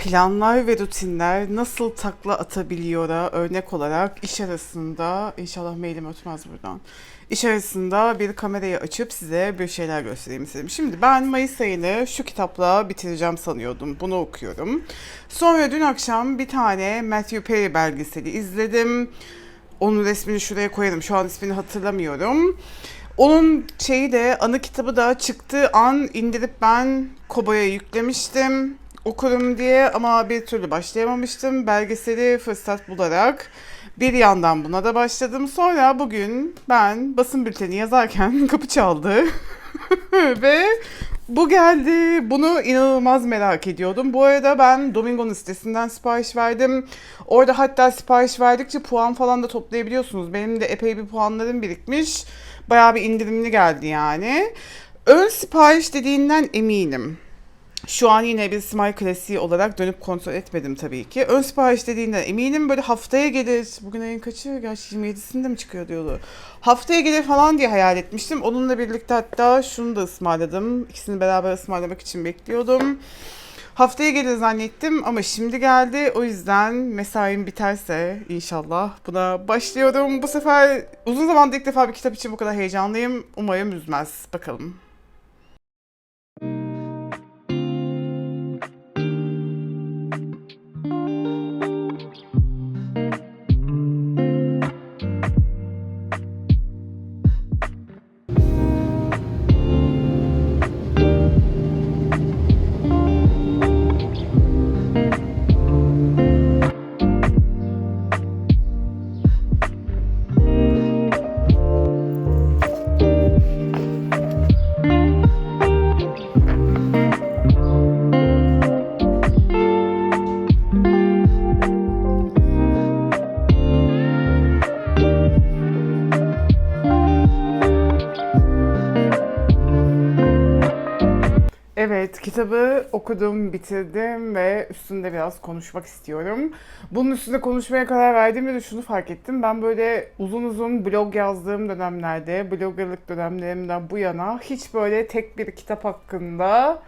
Planlar ve rutinler nasıl takla atabiliyor'a örnek olarak iş arasında, inşallah mailim ötmez buradan. İş arasında bir kamerayı açıp size bir şeyler göstereyim istedim. Şimdi ben Mayıs ayını şu kitapla bitireceğim sanıyordum. Bunu okuyorum. Sonra dün akşam bir tane Matthew Perry belgeseli izledim. Onun resmini şuraya koyarım. Şu an ismini hatırlamıyorum. Onun şeyi de anı kitabı da çıktığı an indirip ben Kobo'ya yüklemiştim okurum diye ama bir türlü başlayamamıştım. Belgeseli fırsat bularak bir yandan buna da başladım. Sonra bugün ben basın bülteni yazarken kapı çaldı. Ve bu geldi. Bunu inanılmaz merak ediyordum. Bu arada ben Domingo'nun sitesinden sipariş verdim. Orada hatta sipariş verdikçe puan falan da toplayabiliyorsunuz. Benim de epey bir puanlarım birikmiş. Bayağı bir indirimli geldi yani. Ön sipariş dediğinden eminim. Şu an yine bir Smile klasiği olarak dönüp kontrol etmedim tabii ki. Ön sipariş dediğinden eminim böyle haftaya gelir. Bugün ayın kaçı? Gerçi 27'sinde mi çıkıyor diyordu. Haftaya gelir falan diye hayal etmiştim. Onunla birlikte hatta şunu da ısmarladım. İkisini beraber ısmarlamak için bekliyordum. Haftaya gelir zannettim ama şimdi geldi. O yüzden mesaim biterse inşallah buna başlıyorum. Bu sefer uzun zamandır ilk defa bir kitap için bu kadar heyecanlıyım. Umarım üzmez. Bakalım. Kitabı okudum, bitirdim ve üstünde biraz konuşmak istiyorum. Bunun üstünde konuşmaya karar verdiğimde de şunu fark ettim. Ben böyle uzun uzun blog yazdığım dönemlerde, bloggerlık dönemlerimden bu yana hiç böyle tek bir kitap hakkında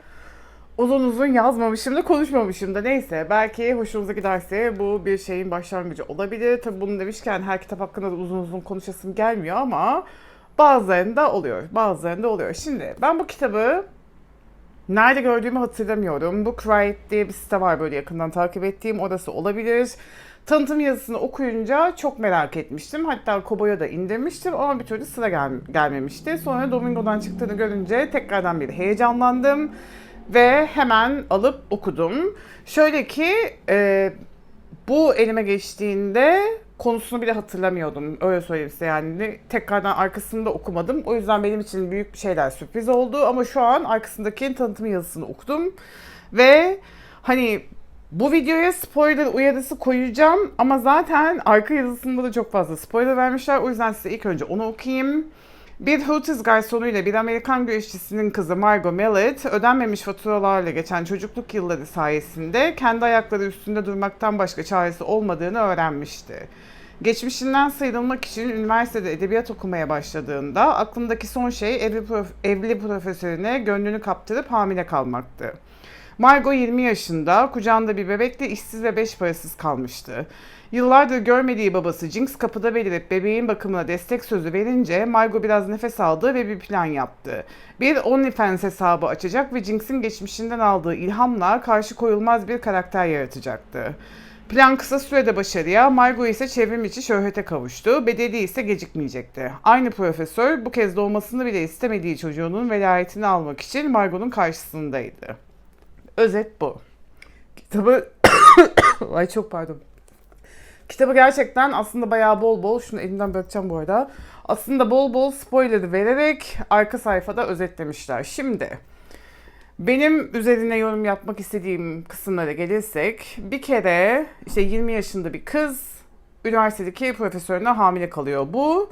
uzun uzun yazmamışım da konuşmamışım da neyse. Belki hoşunuza giderse bu bir şeyin başlangıcı olabilir. Tabii bunu demişken her kitap hakkında da uzun uzun konuşasım gelmiyor ama bazılarında oluyor, bazılarında oluyor. Şimdi ben bu kitabı Nerede gördüğümü hatırlamıyorum. Book Riot diye bir site var böyle yakından takip ettiğim. Orası olabilir. Tanıtım yazısını okuyunca çok merak etmiştim. Hatta Kobo'ya da indirmiştim ama bir türlü sıra gel- gelmemişti. Sonra Domingo'dan çıktığını görünce tekrardan bir heyecanlandım. Ve hemen alıp okudum. Şöyle ki e, bu elime geçtiğinde konusunu bile hatırlamıyordum. Öyle söyleyeyim size yani. Tekrardan arkasını da okumadım. O yüzden benim için büyük bir şeyler sürpriz oldu. Ama şu an arkasındaki tanıtım yazısını okudum. Ve hani bu videoya spoiler uyarısı koyacağım ama zaten arka yazısında da çok fazla spoiler vermişler. O yüzden size ilk önce onu okuyayım. Bir Hooters garsonuyla bir Amerikan güreşçisinin kızı Margot Mallet, ödenmemiş faturalarla geçen çocukluk yılları sayesinde kendi ayakları üstünde durmaktan başka çaresi olmadığını öğrenmişti. Geçmişinden sıyrılmak için üniversitede edebiyat okumaya başladığında aklındaki son şey evli, prof- evli profesörüne gönlünü kaptırıp hamile kalmaktı. Margot 20 yaşında, kucağında bir bebekle işsiz ve beş parasız kalmıştı. Yıllardır görmediği babası Jinx kapıda belirip bebeğin bakımına destek sözü verince Margot biraz nefes aldı ve bir plan yaptı. Bir OnlyFans hesabı açacak ve Jinx'in geçmişinden aldığı ilhamla karşı koyulmaz bir karakter yaratacaktı. Plan kısa sürede başarıya, Margot ise çevrim içi şöhrete kavuştu, bedeli ise gecikmeyecekti. Aynı profesör bu kez doğmasını bile istemediği çocuğunun velayetini almak için Margot'un karşısındaydı. Özet bu. Kitabı... Ay çok pardon. Kitabı gerçekten aslında bayağı bol bol, şunu elimden bırakacağım bu arada. Aslında bol bol spoiler vererek arka sayfada özetlemişler. Şimdi benim üzerine yorum yapmak istediğim kısımlara gelirsek bir kere işte 20 yaşında bir kız üniversitedeki profesörüne hamile kalıyor. Bu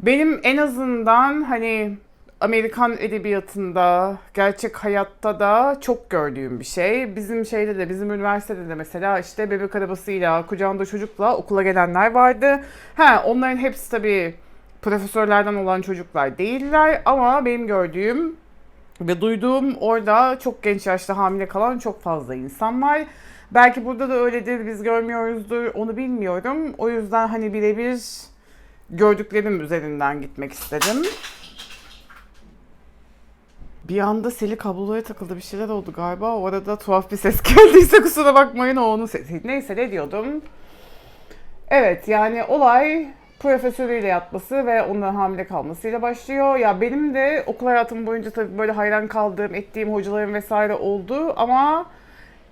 benim en azından hani Amerikan edebiyatında, gerçek hayatta da çok gördüğüm bir şey. Bizim şeyde de, bizim üniversitede de mesela işte bebek arabasıyla, kucağında çocukla okula gelenler vardı. Ha, onların hepsi tabii profesörlerden olan çocuklar değiller ama benim gördüğüm Ve duyduğum orada çok genç yaşta hamile kalan çok fazla insan var. Belki burada da öyledir, biz görmüyoruzdur, onu bilmiyorum. O yüzden hani birebir gördüklerim üzerinden gitmek istedim. Bir anda seli kablolara takıldı bir şeyler oldu galiba. O arada tuhaf bir ses geldiyse kusura bakmayın o onun sesi. Neyse ne diyordum. Evet yani olay profesörüyle yatması ve ondan hamile kalmasıyla başlıyor. Ya benim de okul hayatım boyunca tabii böyle hayran kaldığım, ettiğim hocalarım vesaire oldu ama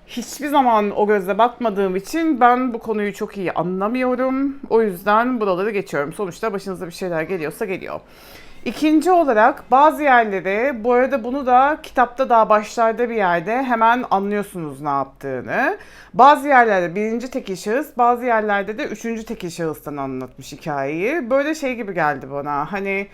hiçbir zaman o gözle bakmadığım için ben bu konuyu çok iyi anlamıyorum. O yüzden buraları geçiyorum. Sonuçta başınıza bir şeyler geliyorsa geliyor. İkinci olarak bazı yerleri, bu arada bunu da kitapta daha başlarda bir yerde hemen anlıyorsunuz ne yaptığını. Bazı yerlerde birinci tekil şahıs, bazı yerlerde de üçüncü tekil şahıstan anlatmış hikayeyi. Böyle şey gibi geldi bana. Hani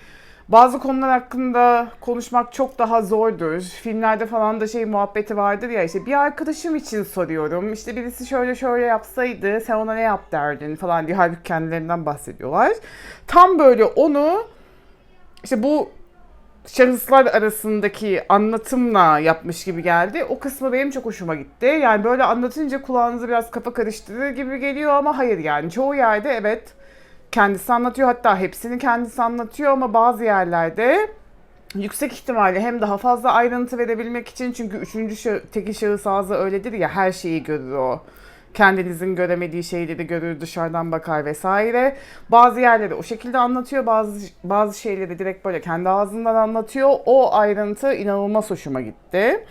bazı konular hakkında konuşmak çok daha zordur. Filmlerde falan da şey muhabbeti vardır ya işte bir arkadaşım için soruyorum. İşte birisi şöyle şöyle yapsaydı sen ona ne yap derdin falan diye halbuki kendilerinden bahsediyorlar. Tam böyle onu işte bu şahıslar arasındaki anlatımla yapmış gibi geldi. O kısmı benim çok hoşuma gitti. Yani böyle anlatınca kulağınızı biraz kafa karıştırır gibi geliyor ama hayır yani çoğu yerde evet kendisi anlatıyor. Hatta hepsini kendisi anlatıyor ama bazı yerlerde yüksek ihtimalle hem daha fazla ayrıntı verebilmek için çünkü üçüncü tekil şahıs ağzı öyledir ya her şeyi görür o. Kendinizin göremediği şeyleri görür, dışarıdan bakar vesaire. Bazı yerleri o şekilde anlatıyor, bazı bazı şeyleri direkt böyle kendi ağzından anlatıyor. O ayrıntı inanılmaz hoşuma gitti.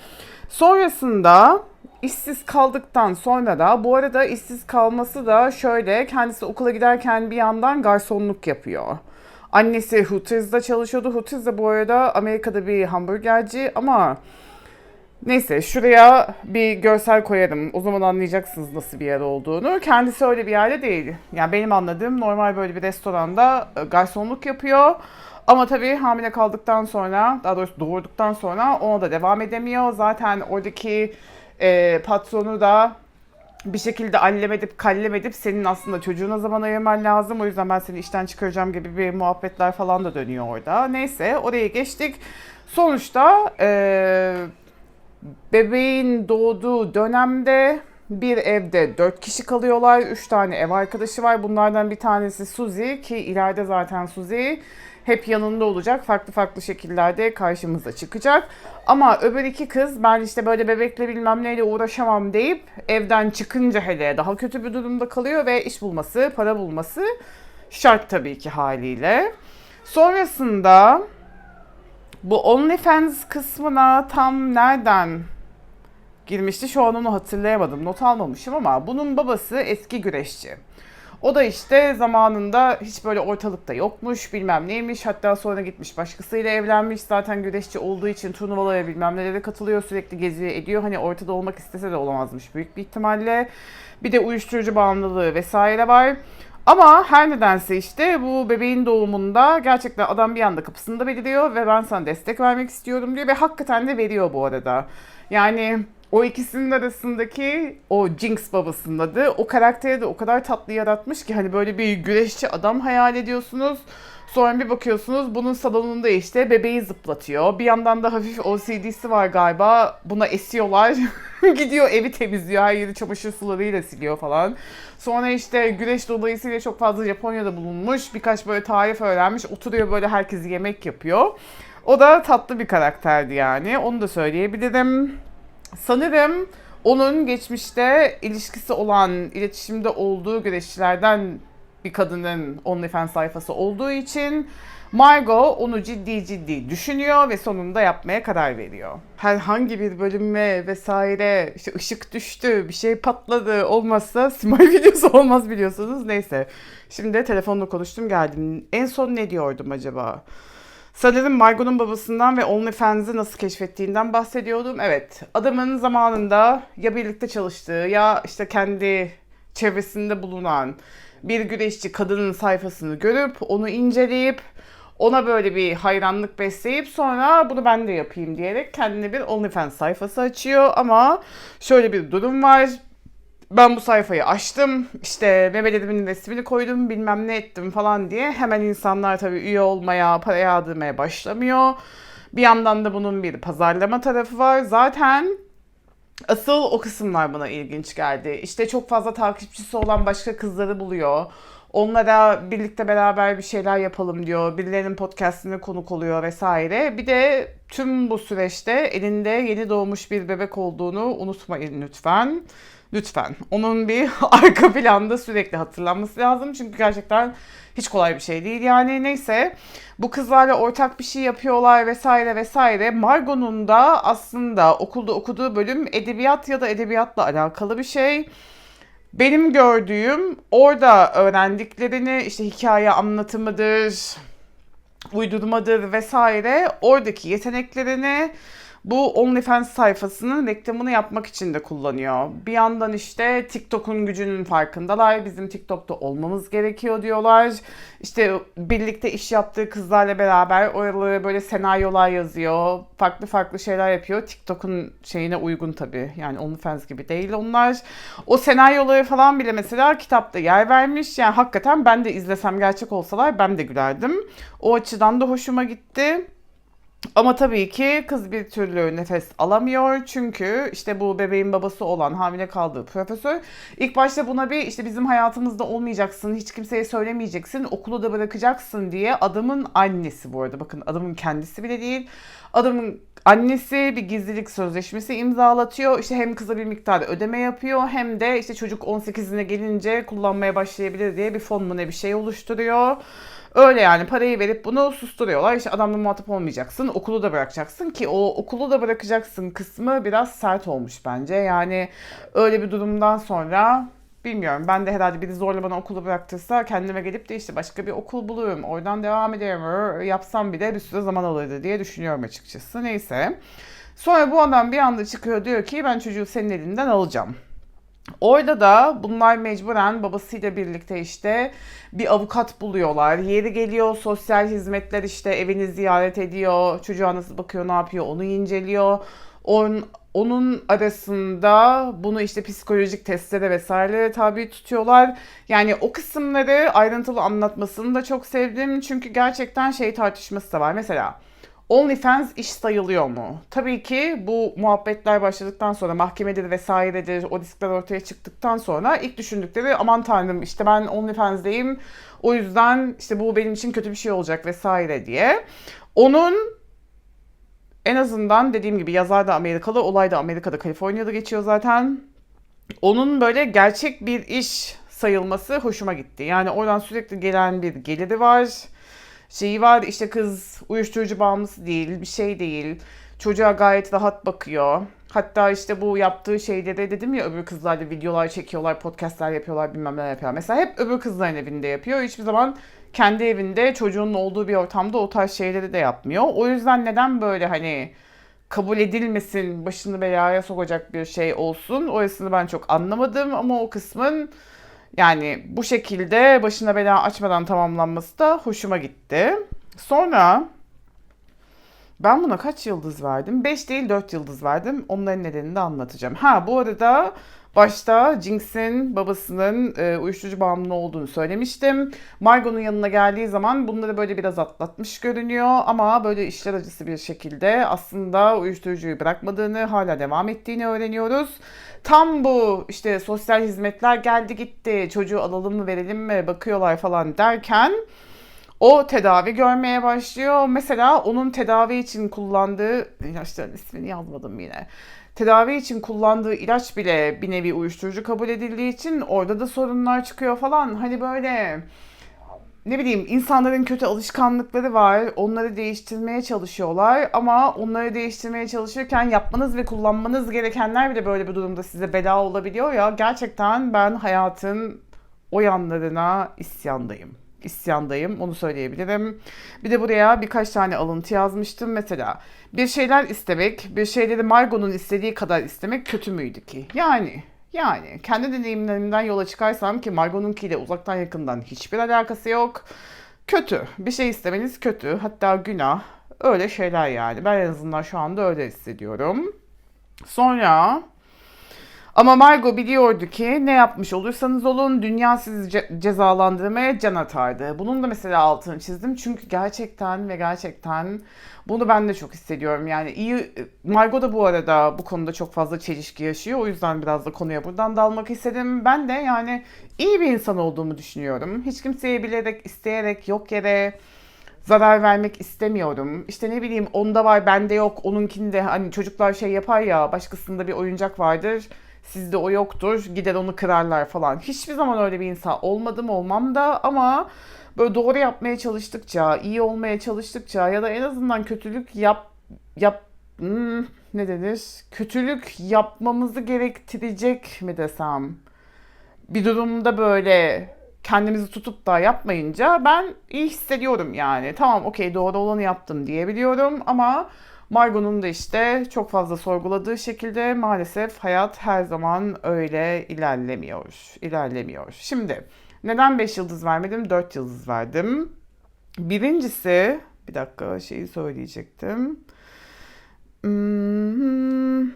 Sonrasında işsiz kaldıktan sonra da bu arada işsiz kalması da şöyle kendisi okula giderken bir yandan garsonluk yapıyor. Annesi Hooters'da çalışıyordu. Hooters de bu arada Amerika'da bir hamburgerci ama neyse şuraya bir görsel koyarım. O zaman anlayacaksınız nasıl bir yer olduğunu. Kendisi öyle bir yerde değil. Yani benim anladığım normal böyle bir restoranda e, garsonluk yapıyor. Ama tabii hamile kaldıktan sonra, daha doğrusu doğurduktan sonra ona da devam edemiyor. Zaten oradaki e, patronu da bir şekilde allem edip kallem edip senin aslında çocuğuna zaman ayırman lazım. O yüzden ben seni işten çıkaracağım gibi bir muhabbetler falan da dönüyor orada. Neyse oraya geçtik. Sonuçta e, bebeğin doğduğu dönemde bir evde dört kişi kalıyorlar. Üç tane ev arkadaşı var. Bunlardan bir tanesi Suzy ki ileride zaten Suzy hep yanında olacak. Farklı farklı şekillerde karşımıza çıkacak. Ama öbür iki kız ben işte böyle bebekle bilmem neyle uğraşamam deyip evden çıkınca hele daha kötü bir durumda kalıyor ve iş bulması, para bulması şart tabii ki haliyle. Sonrasında bu OnlyFans kısmına tam nereden girmişti şu an onu hatırlayamadım. Not almamışım ama bunun babası eski güreşçi. O da işte zamanında hiç böyle ortalıkta yokmuş, bilmem neymiş. Hatta sonra gitmiş başkasıyla evlenmiş. Zaten güreşçi olduğu için turnuvalara bilmem nelere katılıyor. Sürekli geziyor ediyor. Hani ortada olmak istese de olamazmış büyük bir ihtimalle. Bir de uyuşturucu bağımlılığı vesaire var. Ama her nedense işte bu bebeğin doğumunda gerçekten adam bir anda kapısında beliriyor ve ben sana destek vermek istiyorum diyor ve hakikaten de veriyor bu arada. Yani o ikisinin arasındaki o Jinx babasının adı o karakteri de o kadar tatlı yaratmış ki hani böyle bir güreşçi adam hayal ediyorsunuz. Sonra bir bakıyorsunuz bunun salonunda işte bebeği zıplatıyor. Bir yandan da hafif OCD'si var galiba. Buna esiyorlar. Gidiyor evi temizliyor. Her yeri çamaşır sularıyla siliyor falan. Sonra işte güreş dolayısıyla çok fazla Japonya'da bulunmuş. Birkaç böyle tarif öğrenmiş. Oturuyor böyle herkes yemek yapıyor. O da tatlı bir karakterdi yani. Onu da söyleyebilirim. Sanırım onun geçmişte ilişkisi olan, iletişimde olduğu güreşçilerden bir kadının OnlyFans sayfası olduğu için Margot onu ciddi ciddi düşünüyor ve sonunda yapmaya karar veriyor. Herhangi bir bölüme vesaire işte ışık düştü, bir şey patladı olmazsa Simay videosu olmaz biliyorsunuz. Neyse. Şimdi telefonla konuştum geldim. En son ne diyordum acaba? Sanırım Margot'un babasından ve OnlyFans'ı nasıl keşfettiğinden bahsediyordum. Evet, adamın zamanında ya birlikte çalıştığı ya işte kendi çevresinde bulunan bir güreşçi kadının sayfasını görüp onu inceleyip ona böyle bir hayranlık besleyip sonra bunu ben de yapayım diyerek kendine bir OnlyFans sayfası açıyor ama şöyle bir durum var. Ben bu sayfayı açtım. işte memelerimin resmini koydum bilmem ne ettim falan diye. Hemen insanlar tabii üye olmaya, para yağdırmaya başlamıyor. Bir yandan da bunun bir pazarlama tarafı var. Zaten asıl o kısımlar bana ilginç geldi. İşte çok fazla takipçisi olan başka kızları buluyor. Onlara birlikte beraber bir şeyler yapalım diyor. Birilerinin podcastine konuk oluyor vesaire. Bir de tüm bu süreçte elinde yeni doğmuş bir bebek olduğunu unutmayın lütfen. Lütfen. Onun bir arka planda sürekli hatırlanması lazım. Çünkü gerçekten hiç kolay bir şey değil yani. Neyse bu kızlarla ortak bir şey yapıyorlar vesaire vesaire. Margot'un da aslında okulda okuduğu bölüm edebiyat ya da edebiyatla alakalı bir şey. Benim gördüğüm orada öğrendiklerini işte hikaye anlatımıdır, uydurmadır vesaire oradaki yeteneklerini bu OnlyFans sayfasının reklamını yapmak için de kullanıyor. Bir yandan işte TikTok'un gücünün farkındalar. Bizim TikTok'ta olmamız gerekiyor diyorlar. İşte birlikte iş yaptığı kızlarla beraber oralara böyle senaryolar yazıyor. Farklı farklı şeyler yapıyor. TikTok'un şeyine uygun tabii. Yani OnlyFans gibi değil onlar. O senaryoları falan bile mesela kitapta yer vermiş. Yani hakikaten ben de izlesem gerçek olsalar ben de gülerdim. O açıdan da hoşuma gitti. Ama tabii ki kız bir türlü nefes alamıyor çünkü işte bu bebeğin babası olan hamile kaldığı profesör ilk başta buna bir işte bizim hayatımızda olmayacaksın, hiç kimseye söylemeyeceksin, okulu da bırakacaksın diye adamın annesi bu arada bakın adamın kendisi bile değil. Adamın annesi bir gizlilik sözleşmesi imzalatıyor. İşte hem kıza bir miktar ödeme yapıyor hem de işte çocuk 18'ine gelince kullanmaya başlayabilir diye bir fon mu ne bir şey oluşturuyor. Öyle yani parayı verip bunu susturuyorlar. İşte adamla muhatap olmayacaksın. Okulu da bırakacaksın ki o okulu da bırakacaksın kısmı biraz sert olmuş bence. Yani öyle bir durumdan sonra bilmiyorum. Ben de herhalde biri zorla bana okulu bıraktırsa kendime gelip de işte başka bir okul bulurum. Oradan devam ederim. Yapsam bile bir süre zaman alırdı diye düşünüyorum açıkçası. Neyse. Sonra bu adam bir anda çıkıyor diyor ki ben çocuğu senin elinden alacağım. Orada da bunlar mecburen babasıyla birlikte işte bir avukat buluyorlar. Yeri geliyor sosyal hizmetler işte evini ziyaret ediyor. Çocuğa nasıl bakıyor, ne yapıyor onu inceliyor. Onun, onun arasında bunu işte psikolojik testlere vesaire tabi tutuyorlar. Yani o kısımları ayrıntılı anlatmasını da çok sevdim. Çünkü gerçekten şey tartışması da var. Mesela OnlyFans iş sayılıyor mu? Tabii ki bu muhabbetler başladıktan sonra mahkemedir vesairedir o riskler ortaya çıktıktan sonra ilk düşündükleri aman tanrım işte ben OnlyFans'deyim o yüzden işte bu benim için kötü bir şey olacak vesaire diye. Onun en azından dediğim gibi yazar da Amerikalı, olay da Amerika'da, Kaliforniya'da geçiyor zaten. Onun böyle gerçek bir iş sayılması hoşuma gitti. Yani oradan sürekli gelen bir geliri var şeyi var işte kız uyuşturucu bağımlısı değil bir şey değil. Çocuğa gayet rahat bakıyor. Hatta işte bu yaptığı şeyde de dedim ya öbür kızlarla videolar çekiyorlar, podcastler yapıyorlar, bilmem ne yapıyorlar. Mesela hep öbür kızların evinde yapıyor. Hiçbir zaman kendi evinde çocuğunun olduğu bir ortamda o tarz şeyleri de yapmıyor. O yüzden neden böyle hani kabul edilmesin, başını belaya sokacak bir şey olsun. Orasını ben çok anlamadım ama o kısmın yani bu şekilde başına bela açmadan tamamlanması da hoşuma gitti. Sonra ben buna kaç yıldız verdim? 5 değil 4 yıldız verdim. Onların nedenini de anlatacağım. Ha bu arada başta Jinx'in babasının e, uyuşturucu bağımlı olduğunu söylemiştim. Margot'un yanına geldiği zaman bunları böyle biraz atlatmış görünüyor ama böyle işler acısı bir şekilde aslında uyuşturucuyu bırakmadığını, hala devam ettiğini öğreniyoruz. Tam bu işte sosyal hizmetler geldi gitti, çocuğu alalım mı verelim mi bakıyorlar falan derken o tedavi görmeye başlıyor. Mesela onun tedavi için kullandığı ilaçların ismini yazmadım yine. Tedavi için kullandığı ilaç bile bir nevi uyuşturucu kabul edildiği için orada da sorunlar çıkıyor falan. Hani böyle ne bileyim insanların kötü alışkanlıkları var. Onları değiştirmeye çalışıyorlar ama onları değiştirmeye çalışırken yapmanız ve kullanmanız gerekenler bile böyle bir durumda size bela olabiliyor ya. Gerçekten ben hayatın o yanlarına isyandayım isyandayım. Onu söyleyebilirim. Bir de buraya birkaç tane alıntı yazmıştım. Mesela bir şeyler istemek, bir şeyleri Margot'un istediği kadar istemek kötü müydü ki? Yani yani kendi deneyimlerimden yola çıkarsam ki Margot'unkiyle uzaktan yakından hiçbir alakası yok. Kötü. Bir şey istemeniz kötü. Hatta günah. Öyle şeyler yani. Ben en azından şu anda öyle hissediyorum. Sonra Ama Margot biliyordu ki ne yapmış olursanız olun dünya sizi ce- cezalandırmaya can atardı. Bunun da mesela altını çizdim. Çünkü gerçekten ve gerçekten bunu ben de çok hissediyorum. Yani iyi Margot da bu arada bu konuda çok fazla çelişki yaşıyor. O yüzden biraz da konuya buradan dalmak istedim. Ben de yani iyi bir insan olduğumu düşünüyorum. Hiç kimseye bilerek, isteyerek, yok yere zarar vermek istemiyorum. İşte ne bileyim onda var bende yok onunkinde hani çocuklar şey yapar ya başkasında bir oyuncak vardır sizde o yoktur gider onu kırarlar falan. Hiçbir zaman öyle bir insan olmadım olmam da ama böyle doğru yapmaya çalıştıkça iyi olmaya çalıştıkça ya da en azından kötülük yap yap hmm, ne denir kötülük yapmamızı gerektirecek mi desem bir durumda böyle kendimizi tutup da yapmayınca ben iyi hissediyorum yani. Tamam okey doğru olanı yaptım diyebiliyorum ama Margot'un da işte çok fazla sorguladığı şekilde maalesef hayat her zaman öyle ilerlemiyor. İlerlemiyor. Şimdi neden 5 yıldız vermedim? 4 yıldız verdim. Birincisi bir dakika şeyi söyleyecektim. Hmm.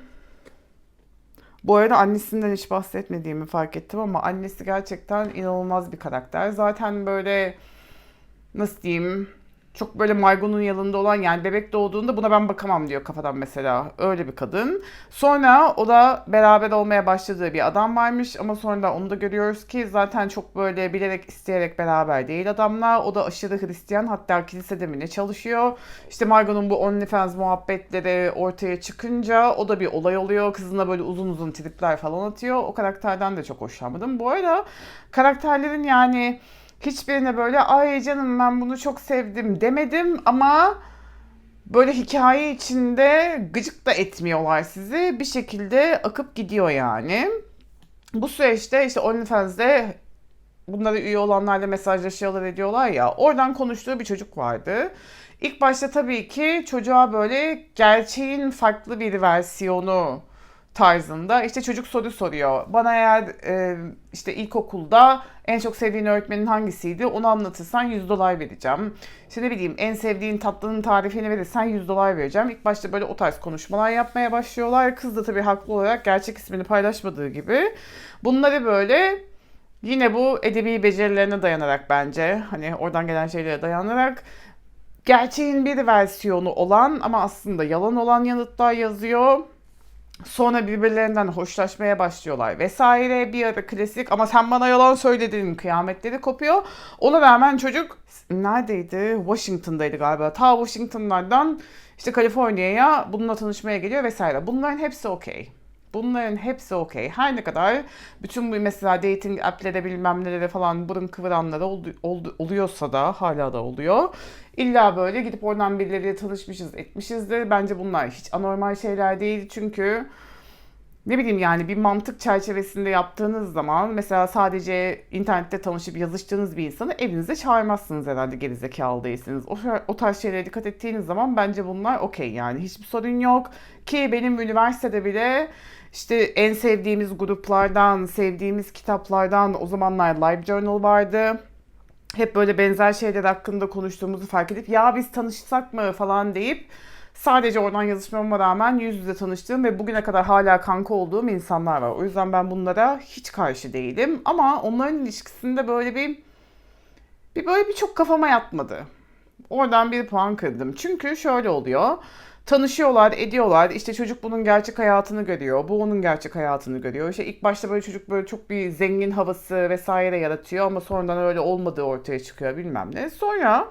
Bu arada annesinden hiç bahsetmediğimi fark ettim ama annesi gerçekten inanılmaz bir karakter. Zaten böyle nasıl diyeyim çok böyle Margot'un yanında olan yani bebek doğduğunda buna ben bakamam diyor kafadan mesela. Öyle bir kadın. Sonra o da beraber olmaya başladığı bir adam varmış ama sonra da onu da görüyoruz ki zaten çok böyle bilerek isteyerek beraber değil adamlar. O da aşırı Hristiyan hatta kilisede mi çalışıyor. İşte Margot'un bu OnlyFans muhabbetleri ortaya çıkınca o da bir olay oluyor. Kızına böyle uzun uzun tripler falan atıyor. O karakterden de çok hoşlanmadım. Bu arada karakterlerin yani hiçbirine böyle ay canım ben bunu çok sevdim demedim ama böyle hikaye içinde gıcık da etmiyorlar sizi. Bir şekilde akıp gidiyor yani. Bu süreçte işte OnlyFans'de bunlara üye olanlarla mesajlaşıyorlar ediyorlar ya. Oradan konuştuğu bir çocuk vardı. İlk başta tabii ki çocuğa böyle gerçeğin farklı bir versiyonu tarzında işte çocuk soru soruyor. Bana eğer e, işte ilkokulda en çok sevdiğin öğretmenin hangisiydi onu anlatırsan 100 dolar vereceğim. İşte ne bileyim en sevdiğin tatlının tarifini verirsen 100 dolar vereceğim. İlk başta böyle o tarz konuşmalar yapmaya başlıyorlar. Kız da tabii haklı olarak gerçek ismini paylaşmadığı gibi. Bunları böyle yine bu edebi becerilerine dayanarak bence hani oradan gelen şeylere dayanarak gerçeğin bir versiyonu olan ama aslında yalan olan yanıtlar yazıyor. Sonra birbirlerinden hoşlaşmaya başlıyorlar vesaire. Bir ara klasik ama sen bana yalan söyledin kıyametleri kopuyor. Ona rağmen çocuk neredeydi? Washington'daydı galiba. Ta Washington'lardan işte Kaliforniya'ya bununla tanışmaya geliyor vesaire. Bunların hepsi okey. Bunların hepsi okey. Her ne kadar bütün bu mesela dating app'lere bilmem nelere falan burun kıvıranlara oldu, oldu, oluyorsa da hala da oluyor. İlla böyle gidip oradan birileriyle tanışmışız etmişizdir. Bence bunlar hiç anormal şeyler değil. Çünkü ne bileyim yani bir mantık çerçevesinde yaptığınız zaman mesela sadece internette tanışıp yazıştığınız bir insanı evinize çağırmazsınız herhalde gerizekalı değilsiniz. O, o tarz şeylere dikkat ettiğiniz zaman bence bunlar okey yani hiçbir sorun yok. Ki benim üniversitede bile işte en sevdiğimiz gruplardan, sevdiğimiz kitaplardan o zamanlar Live Journal vardı. Hep böyle benzer şeyler hakkında konuştuğumuzu fark edip ya biz tanışsak mı falan deyip sadece oradan yazışmama rağmen yüz yüze tanıştığım ve bugüne kadar hala kanka olduğum insanlar var. O yüzden ben bunlara hiç karşı değilim. Ama onların ilişkisinde böyle bir bir böyle bir çok kafama yatmadı. Oradan bir puan kırdım. Çünkü şöyle oluyor. Tanışıyorlar, ediyorlar. İşte çocuk bunun gerçek hayatını görüyor. Bu onun gerçek hayatını görüyor. İşte ilk başta böyle çocuk böyle çok bir zengin havası vesaire yaratıyor ama sonradan öyle olmadığı ortaya çıkıyor bilmem ne. Sonra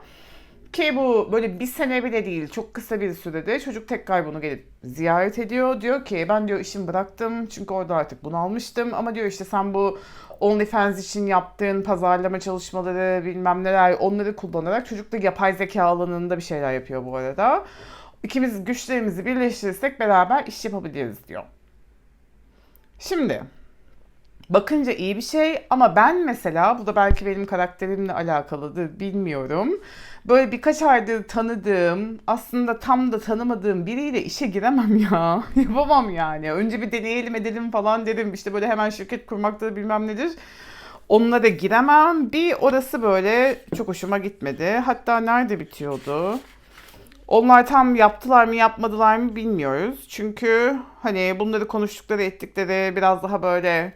ki bu böyle bir sene bile değil çok kısa bir sürede çocuk tekrar bunu gelip ziyaret ediyor. Diyor ki ben diyor işimi bıraktım çünkü orada artık bunu almıştım. Ama diyor işte sen bu OnlyFans için yaptığın pazarlama çalışmaları bilmem neler onları kullanarak çocuk da yapay zeka alanında bir şeyler yapıyor bu arada. İkimiz güçlerimizi birleştirirsek beraber iş yapabiliriz diyor. Şimdi bakınca iyi bir şey ama ben mesela bu da belki benim karakterimle alakalıdır bilmiyorum. Böyle birkaç aydır tanıdığım aslında tam da tanımadığım biriyle işe giremem ya. Yapamam yani. Önce bir deneyelim edelim falan dedim. İşte böyle hemen şirket kurmakta bilmem nedir. Onunla da giremem. Bir orası böyle çok hoşuma gitmedi. Hatta nerede bitiyordu? Onlar tam yaptılar mı yapmadılar mı bilmiyoruz. Çünkü hani bunları konuştukları ettikleri biraz daha böyle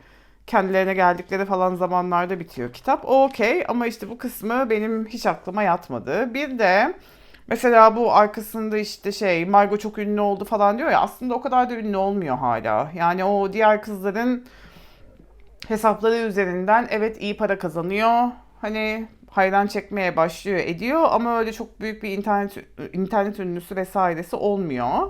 kendilerine geldikleri falan zamanlarda bitiyor kitap. Okey ama işte bu kısmı benim hiç aklıma yatmadı. Bir de mesela bu arkasında işte şey Margot çok ünlü oldu falan diyor ya aslında o kadar da ünlü olmuyor hala. Yani o diğer kızların hesapları üzerinden evet iyi para kazanıyor. Hani hayran çekmeye başlıyor ediyor ama öyle çok büyük bir internet internet ünlüsü vesairesi olmuyor.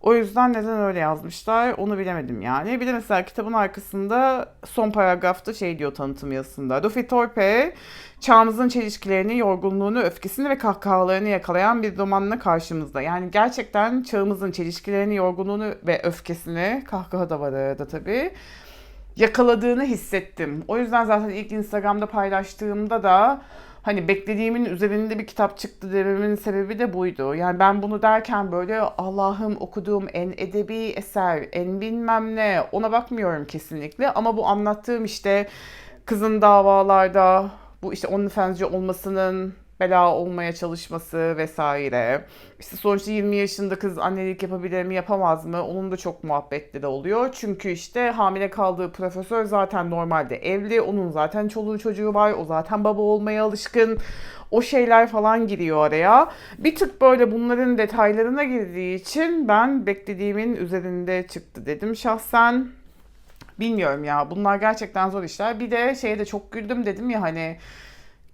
O yüzden neden öyle yazmışlar onu bilemedim yani. Bir de mesela kitabın arkasında son paragrafta şey diyor tanıtım yazısında. Duffy Thorpe çağımızın çelişkilerini, yorgunluğunu, öfkesini ve kahkahalarını yakalayan bir romanla karşımızda. Yani gerçekten çağımızın çelişkilerini, yorgunluğunu ve öfkesini, kahkaha da var arada tabii yakaladığını hissettim. O yüzden zaten ilk Instagram'da paylaştığımda da hani beklediğimin üzerinde bir kitap çıktı dememin sebebi de buydu. Yani ben bunu derken böyle Allah'ım okuduğum en edebi eser, en bilmem ne ona bakmıyorum kesinlikle. Ama bu anlattığım işte kızın davalarda bu işte OnlyFans'ci olmasının bela olmaya çalışması vesaire. İşte sonuçta 20 yaşında kız annelik yapabilir mi yapamaz mı? Onun da çok muhabbetleri oluyor. Çünkü işte hamile kaldığı profesör zaten normalde evli. Onun zaten çoluğu çocuğu var. O zaten baba olmaya alışkın. O şeyler falan giriyor araya. Bir tık böyle bunların detaylarına girdiği için ben beklediğimin üzerinde çıktı dedim şahsen. Bilmiyorum ya bunlar gerçekten zor işler. Bir de şeye de çok güldüm dedim ya hani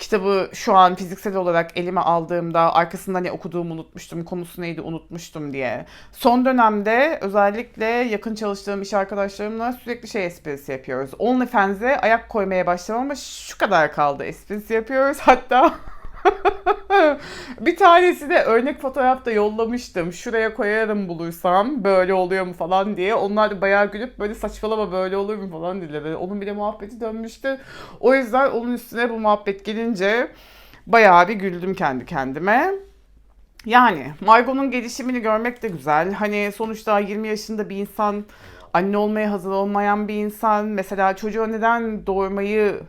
kitabı şu an fiziksel olarak elime aldığımda arkasında ne okuduğumu unutmuştum, konusu neydi unutmuştum diye. Son dönemde özellikle yakın çalıştığım iş arkadaşlarımla sürekli şey esprisi yapıyoruz. OnlyFans'e ayak koymaya başladım ama şu kadar kaldı esprisi yapıyoruz. Hatta bir tanesi de örnek fotoğraf da yollamıştım. Şuraya koyarım bulursam böyle oluyor mu falan diye. Onlar da bayağı gülüp böyle saçmalama böyle olur mu falan dediler. Onun bile muhabbeti dönmüştü. O yüzden onun üstüne bu muhabbet gelince bayağı bir güldüm kendi kendime. Yani Margot'un gelişimini görmek de güzel. Hani sonuçta 20 yaşında bir insan anne olmaya hazır olmayan bir insan mesela çocuğa neden doğurmayı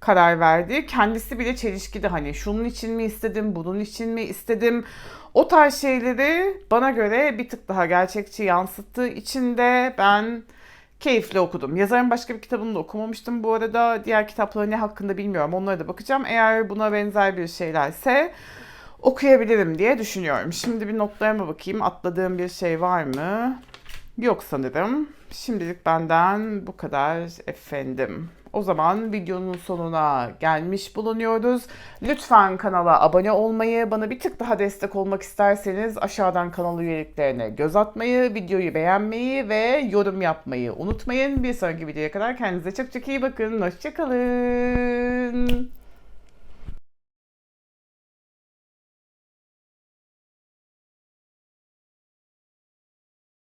karar verdi. Kendisi bile çelişkidi hani şunun için mi istedim, bunun için mi istedim. O tarz şeyleri bana göre bir tık daha gerçekçi yansıttığı için de ben keyifle okudum. Yazarın başka bir kitabını da okumamıştım bu arada. Diğer kitapları ne hakkında bilmiyorum. Onlara da bakacağım. Eğer buna benzer bir şeylerse okuyabilirim diye düşünüyorum. Şimdi bir notlarıma bakayım. Atladığım bir şey var mı? Yok sanırım. Şimdilik benden bu kadar efendim. O zaman videonun sonuna gelmiş bulunuyoruz. Lütfen kanala abone olmayı, bana bir tık daha destek olmak isterseniz aşağıdan kanal üyeliklerine göz atmayı, videoyu beğenmeyi ve yorum yapmayı unutmayın. Bir sonraki videoya kadar kendinize çok çok iyi bakın. Hoşçakalın.